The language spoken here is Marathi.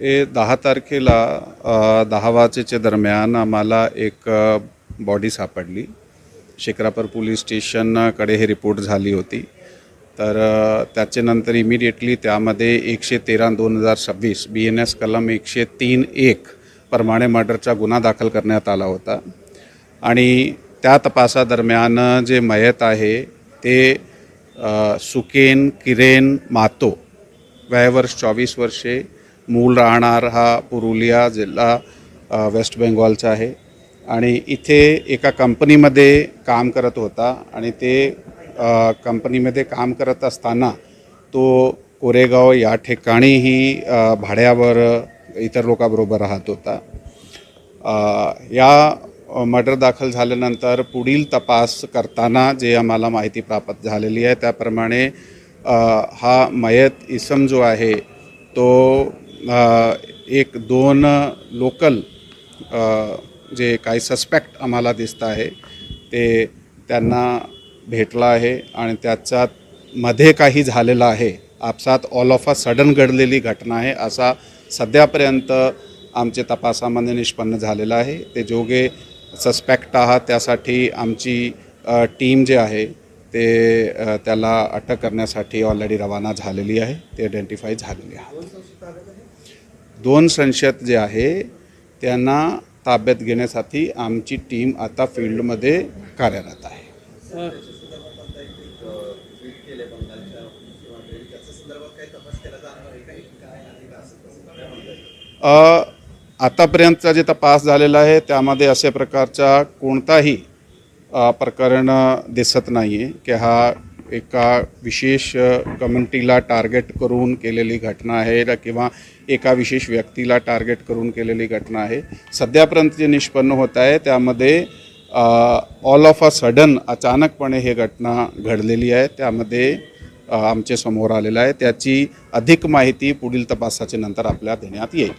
हे दहा तारखेला दहा वाजेच्या दरम्यान आम्हाला एक बॉडी सापडली. शेखरापूर पोलीस स्टेशनकडे हे रिपोर्ट झाली होती. तर त्याच्यानंतर इमिडिएटली त्यामध्ये एकशे तेरा दोन हजार सव्वीस बी एन एस कलम एकशे तीन एक प्रमाणे मर्डरचा गुन्हा दाखल करण्यात आला होता. आणि त्या तपासादरम्यान जे मयत आहे ते सुकेन किरेन मातो. वयवर्ष चोवीस वर्षे मूल राहणार हा पुरुलिया जिल्हा वेस्ट बेंगॉलचा आहे. आणि इथे एका कंपनीमध्ये काम करत होता आणि ते कंपनीमध्ये काम करत असताना तो कोरेगाव या ठिकाणीही भाड्यावर इतर लोकांबरोबर राहत होता. या मर्डर दाखल झाल्यानंतर पुढील तपास करताना जे आम्हाला माहिती प्राप्त झालेली आहे त्याप्रमाणे हा मयत इसम जो आहे तो एक दोन लोकल जे काही सस्पेक्ट आम्हाला दिसत आहे ते त्यांना भेटला आहे आणि त्याच्यात मध्ये काही झालेलं आहे. आपसात ऑल ऑफ अ सडन घडलेली घटना आहे असा सध्यापर्यंत आमचे तपासामध्ये निष्पन्न झालेला आहे. ते जोगे सस्पेक्ट आहात त्यासाठी आमची टीम जे आहे ते त्याला अटक करण्यासाठी ऑलरेडी रवाना झालेली आहे ते आयडेंटिफाय झालेली आहे. दोन संशयित जे आहे त्यांना ताब्यात घेण्यासाठी आमची टीम आता फील्डमध्ये कार्यरत आहे. आतापर्यंतचा जे तपास झालेला आहे त्यामध्ये अशा प्रकारचा कोणताही प्रकरण दिसत नाही आहे की हा एका विशेष कम्युनिटीला टार्गेट करून केलेली घटना आहे किंवा एका विशेष व्यक्तीला टार्गेट करून केलेली घटना आहे. सध्यापर्यंत जे निष्पन्न होत आहे त्यामध्ये ऑल ऑफ अ सडन अचानकपणे हे घटना घडलेली आहे. त्यामध्ये आमच्यासमोर आलेलं आहे. त्याची अधिक माहिती पुढील तपासाच्या नंतर आपल्याला देण्यात येईल.